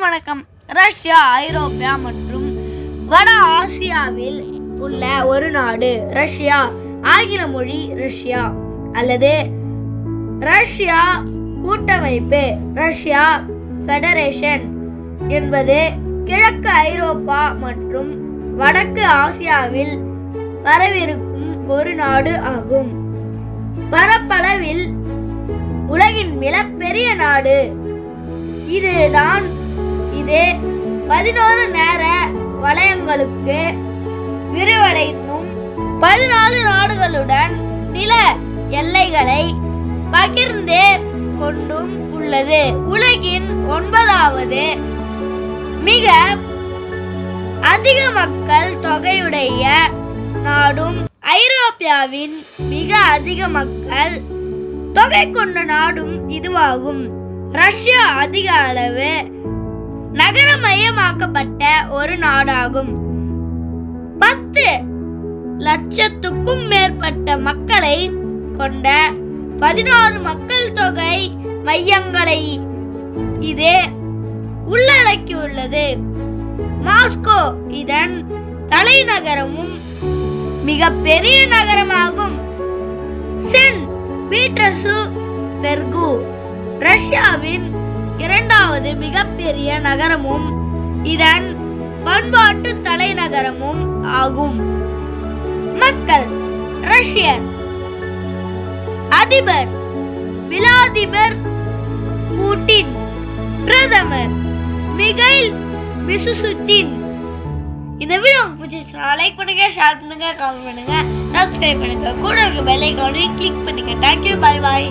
வணக்கம். ரஷ்யா ஐரோப்பியா மற்றும் வட ஆசியாவில் உள்ள ஒரு நாடு ரஷ்யா. ஆங்கில மொழி ரஷ்யா அல்லது ரஷ்யா கூட்டமைப்பு ரஷ்யா ஃபெடரேஷன் என்பது கிழக்கு ஐரோப்பா மற்றும் வடக்கு ஆசியாவில் வரவிருக்கும் ஒரு நாடு ஆகும். பரப்பளவில் உலகின் மிகப்பெரிய நாடு. இதுதான் இது பதினோரு நேர வலயங்களுக்கு விரிவடைந்தும் பதினாலு நாடுகளுடன் நில எல்லைகளை பகிர்ந்து கொண்டும் உள்ளது. உலகின் ஒன்பதாவது மிக அதிக மக்கள் தொகையுடைய நாடும் ஐரோப்பியாவின் மிக அதிக மக்கள் தொகை கொண்ட நாடும் இதுவாகும். ரஷ்யா அதிக அளவு நகரமயமாக்கப்பட்ட ஒரு நாடாகும். பத்து லட்சத்துக்கும் மேற்பட்ட மக்களை கொண்ட பதினாறு மக்கள் தொகை மையங்களை இது உள்ளடக்கியுள்ளது. மாஸ்கோ இதன் தலைநகரமும் மிக பெரிய நகரமாகும். சென் பீட்டர்சு பெர்கு ரஷ்யாவின் இரண்டாவது மிகப்பெரிய நகரமும் இதன் பண்பாட்டு தலைநகரமும் ஆகும். மக்கள் ரஷ்யர் அதிபர் விளாதிமிர் புட்டின் பிரதமர் மிகைல் மிசுசுத்தின். இந்த வீடியோ உங்களுக்கு பிடிச்சிருச்சுனா லைக் பண்ணுங்க ஷேர் பண்ணுங்க கமெண்ட் பண்ணுங்க சப்ஸ்கிரைப் பண்ணுங்க. கூட இருக்க பெல் ஐக்கானையும் கிளிக் பண்ணுங்க தேங்க்யூ பை பாய்